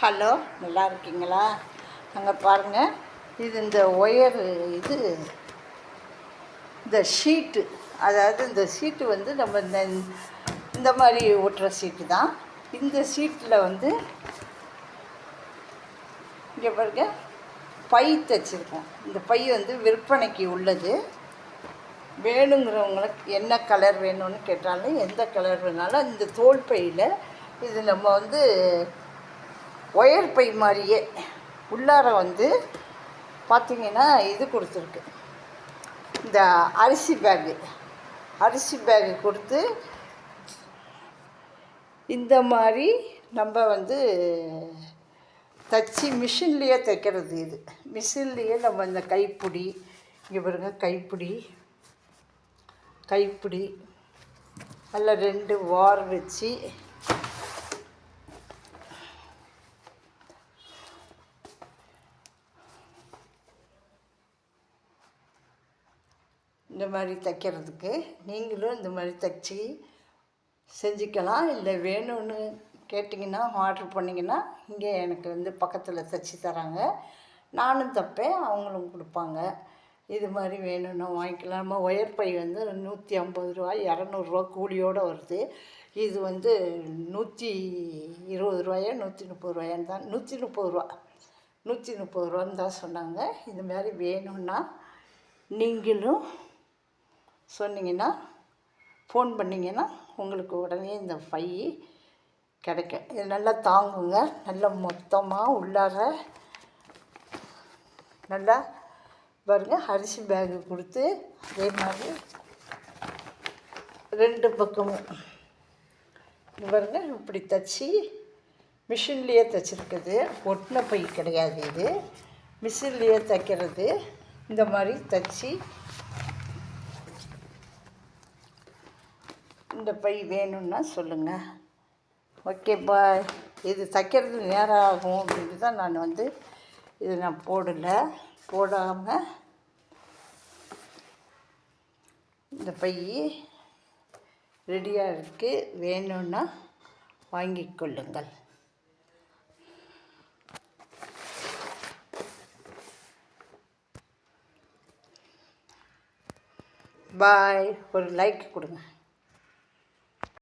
Hello நல்லா இருக்கீங்களா? அங்கே பாருங்கள் இது இந்த ஒயர் இது இந்த ஷீட்டு. அதாவது இந்த ஷீட்டு வந்து நம்ம இந்த இந்த மாதிரி ஓட்டுற ஷீட்டு தான். இந்த ஷீட்டில் வந்து இங்கே பாருங்க பை தைச்சிருக்கோம். இந்த பை வந்து விற்பனைக்கு உள்ளது. வேணுங்கிறவங்களுக்கு என்ன கலர் வேணும்னு கேட்டாலும் எந்த கலர் வேணாலும் இந்த தோல் பையில் இது நம்ம வந்து ஒயர் பை மாதிரியே உள்ளார வந்து பார்த்திங்கன்னா இது கொடுத்துருக்கு. இந்த அரிசி பேகு. அரிசி பேகு கொடுத்து இந்த மாதிரி நம்ம வந்து தச்சு மிஷின்லேயே தைக்கிறது இது. மிஷின்லேயே நம்ம இந்த கைப்பிடி இங்கே பாருங்க கைப்பிடி கைப்பிடி. அதில் ரெண்டு வார் வச்சு இந்த மாதிரி தைக்கிறதுக்கு நீங்களும் இந்த மாதிரி தைச்சி செஞ்சுக்கலாம். இல்லை வேணும்னு கேட்டிங்கன்னா ஆர்டர் பண்ணிங்கன்னா இங்கே எனக்கு வந்து பக்கத்தில் தைச்சி தராங்க. நானும் தைப்பேன் அவங்களும் கொடுப்பாங்க. இது மாதிரி வேணும்னா வாங்கிக்கலாம். நம்ம ஒயர் பை வந்து நூற்றி ஐம்பது ரூபா இரநூறுவா கூலியோடு வருது. இது வந்து நூற்றி இருபது ரூபாயோ நூற்றி முப்பது ரூபாயான்னு தான் நூற்றி முப்பது ரூபா நூற்றி முப்பது ரூபான்னு தான் சொன்னாங்க. இது மாதிரி வேணும்னா நீங்களும் சொன்னீங்கன்னா ஃபோன் பண்ணிங்கன்னா உங்களுக்கு உடனே இந்த பை கிடைக்கும். இது நல்லா தாங்குங்க. நல்லா மொத்தமாக உள்ளார நல்லா பாருங்க. அரிசி பேகு கொடுத்து அதே மாதிரி ரெண்டு பக்கமும் பாருங்க. இப்படி தைச்சி மிஷின்லேயே தைச்சிருக்குது. ஒட்டின பை கிடையாது இது. மிஷின்லேயே தைக்கிறது. இந்த மாதிரி தைச்சி இந்த பை வேணும்னா சொல்லுங்கள் ஓகே பாய் இது தைக்கிறது நேரம் ஆகும் அப்படின்ட்டு தான் நான் வந்து இது நான் போடலை. போடாமல் இந்த பை ரெடியாக இருக்குது வேணும்னா வாங்கிக் கொள்ளுங்கள். பாய் ஒரு லைக் கொடுங்க.